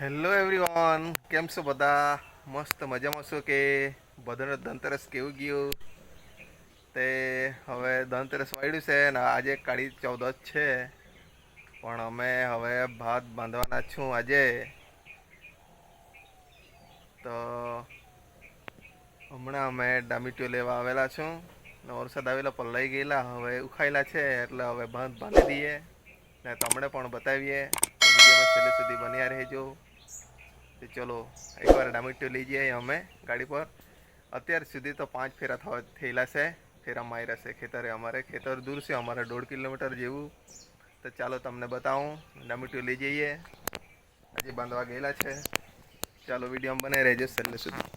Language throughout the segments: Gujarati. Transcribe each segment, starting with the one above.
હેલો એવરીવન કેમ છો બધા? મસ્ત મજામાં છો કે? બધાનો ધનતેરસ કેવું ગયું? તે હવે ધનતેરસ વાળ્યું છે ને આજે કાળી ચૌદશ છે. પણ અમે હવે ભાત બાંધવાના છું આજે. તો હમણાં અમે ડામીટીઓ લેવા આવેલા છું. ને વરસાદ આવેલા પણ લઈ ગયેલા, હવે ઉખાયેલા છે એટલે હવે ભાત બાંધી દઈએ. ને તમને પણ બતાવીએ. છેલ્લે સુધી બન્યા રહેજો. તો ચલો, એકવાર ડામીટીઓ લઈ જઈએ અમે ગાડી પર. અત્યાર સુધી તો પાંચ ફેરા થયેલા છે. ફેરા માર્યા છે ખેતરે અમારે. ખેતર દૂર છે, અમારે દોઢ કિલોમીટર જેવું. તો ચાલો તમને બતાવું. ડામીટીઓ લઈ જઈએ હજી બાંધવા ગયેલા છે. ચાલો વીડિયો બને રહેજો છેલ્લે સુધી.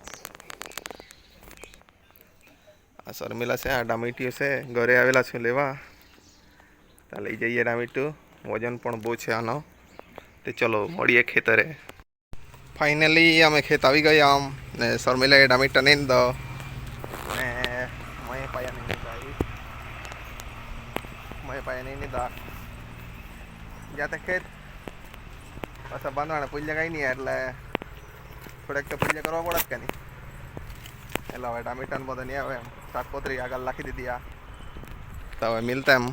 આ શર્મિલા છે, આ ડામીટીઓ છે. ઘરે આવેલા છું લેવા. ત્યાં લઈ જઈએ ડામીટું વજન પણ બહુ છે આનો. તે ચલો મળીએ ખેતરે. ફાઇનલી અમે ખેત આવી ગયા આમ ને શર્મિલાએ ડામી નહીં દો. ને મય પાયા નહીં દીધા મય પાયા નહીં દા જ્યાં તે ખેત. પાછા બાંધવાના પૂજ્ય કઈ નહીં એટલે થોડેક તો પૂજ્ય કરવા પડે કે નહીં. એટલે હવે ટામેટાને બધા નહીં આવે એમ. શાકપત્રી આગળ રાખી દીધી આ. તો હવે મિલતા એમ.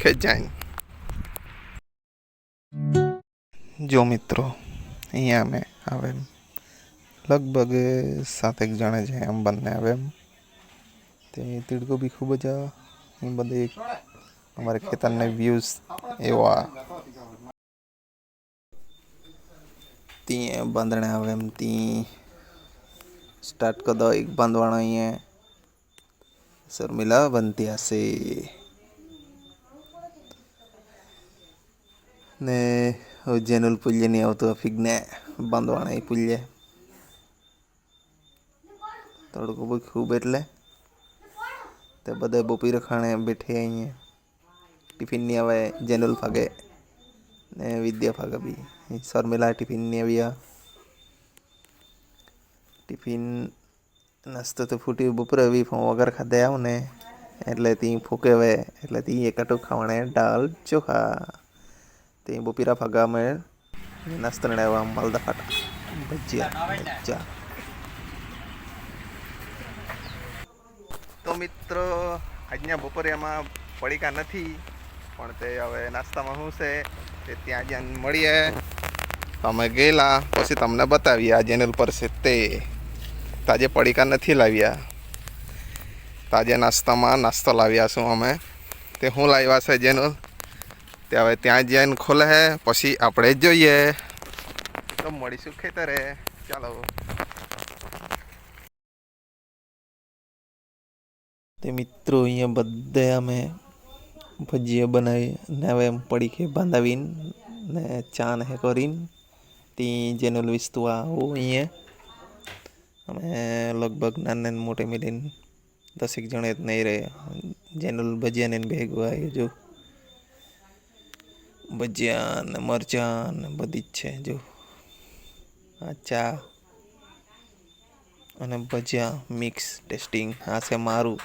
ખેત જાય જો મિત્રો, અહીંયા અમે આવે એમ લગભગ સાતેક જણા છે એમ બંને આવે એમ તે તીડકો બી ખૂબ જ એ બધી અમારે ખેતરને વ્યૂઝ એવા. ત્યાં બાંધણે આવે એમ ત્યાં સ્ટાર્ટ કરી દો એક બાંધવાનો અહીંયા. શર્મિલા બનતી હશે ને જેનુલ પુલ્યની આવતું ફિગને બાંધવાના એ પુલ્ય. તડકો બહુ ખૂબ એટલે. તે બધા બપોર ખાણે બેઠે અહીંયા. ટિફિનની આવે જેનુલ ફાગે ને વિદ્યા ફાગે બી. શર્મિલા ટિફિનની આવ્યા ટિફિન નાસ્તો તો ફૂટી બપોરે બી વગર ખાધે આવ ને. એટલે તી ફૂકે એટલે તી એકાટું ખાવાને ડાલ ચોખા. તે બપીરા ફાગા મેં નાસ્તો ને આવ્યા માલદા ફાટા. ભજીયા ભજીયા. તો મિત્રો, આજના બપોરે એમાં પડીકા નથી, પણ તે હવે નાસ્તામાં શું છે, તે ત્યાં જ્યાં મળીએ. અમે ગયેલા, પછી તમને બતાવીએ આ ચેનલ પર છે તે. તાજે પડીકા નથી લાવ્યા. તાજે નાસ્તામાં નાસ્તો લાવ્યા છું અમે. તે શું લાવ્યા છે જેનું તે હવે ત્યાં જઈને ખોલે પછી આપણે જ જોઈએ. તો મળીશું ખેતરે. ચાલો. તે મિત્રો, અહીંયા બધે અમે ભજીયા બનાવી ને હવે એમ પડી કે બાંધાવીને ને ચા ને હે કરીને. તી જેનું વિસ્તુ આવું અહીંયા. અમે લગભગ નાના મોટે મિલીને દસેક જણે જ નહીં રહે. જેનુલ ભજીયાને ભેગું આવ્યું જો ભજીયા ને મરચાં ને બધી જ છે, જો. આ ચા અને ભજીયા મિક્સ ટેસ્ટિંગ. આ છે મારું.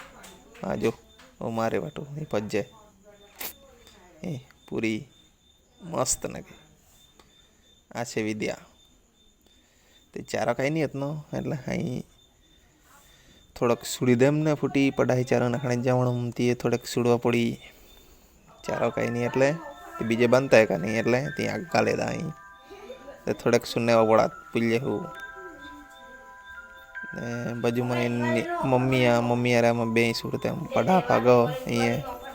આ જો મારે વાટું એ ભજે એ પૂરી મસ્ત નાખે. આ છે વિદ્યા. તે ચારો ખાઈ નહીં હતનો, એટલે અહીં થોડોક સુડી દેમ ને ફૂટી પડાઈ ચારો નાખણે જવાનું તે થોડેક સુડવા પડી. ચારો ખાઈ નહીં એટલે તે બીજે બનતા કે નહીં? એટલે ત્યાં આગા લેતા અહીં તે થોડેક સુનેવા વડા પીલે હું. ને બાજુમાં એની મમ્મી આ, મમ્મી આરામાં બે સુરતે પડા ભાગો અહીંયા.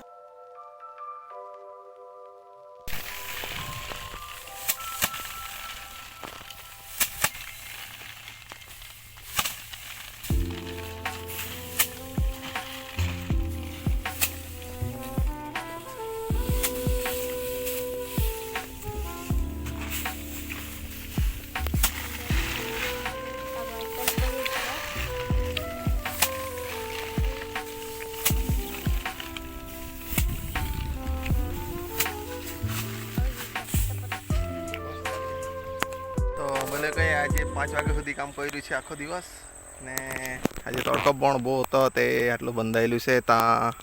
આજે પાંચ વાગ્યા સુધી કામ કર્યું છે આખો દિવસ. ને આજે તડકો પણ બહુ હતો તે આટલું બંધાયેલું છે ત્યાં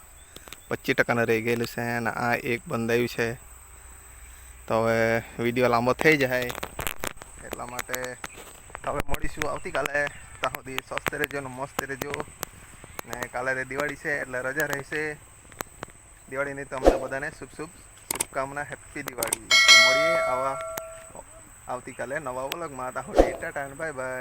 પચીસ ટકાને રહી ગયેલું છે અને આ એક બંધાયું છે. તો હવે વીડિયો લાંબો થઈ જાય એટલા માટે હવે મળીશું આવતીકાલે. ત્યાં સુધી સ્વસ્થ રહેજો ને મસ્ત રહેજો. ને કાલે દિવાળી છે એટલે રજા રહેશે. દિવાળીની તમને બધાને શુભ શુભ શુભકામના, હેપી દિવાળી. મળીએ આવા આવતીકાલે નવા વ્લોગમાં ત્યાં સુધી ટાટા બાય બાય.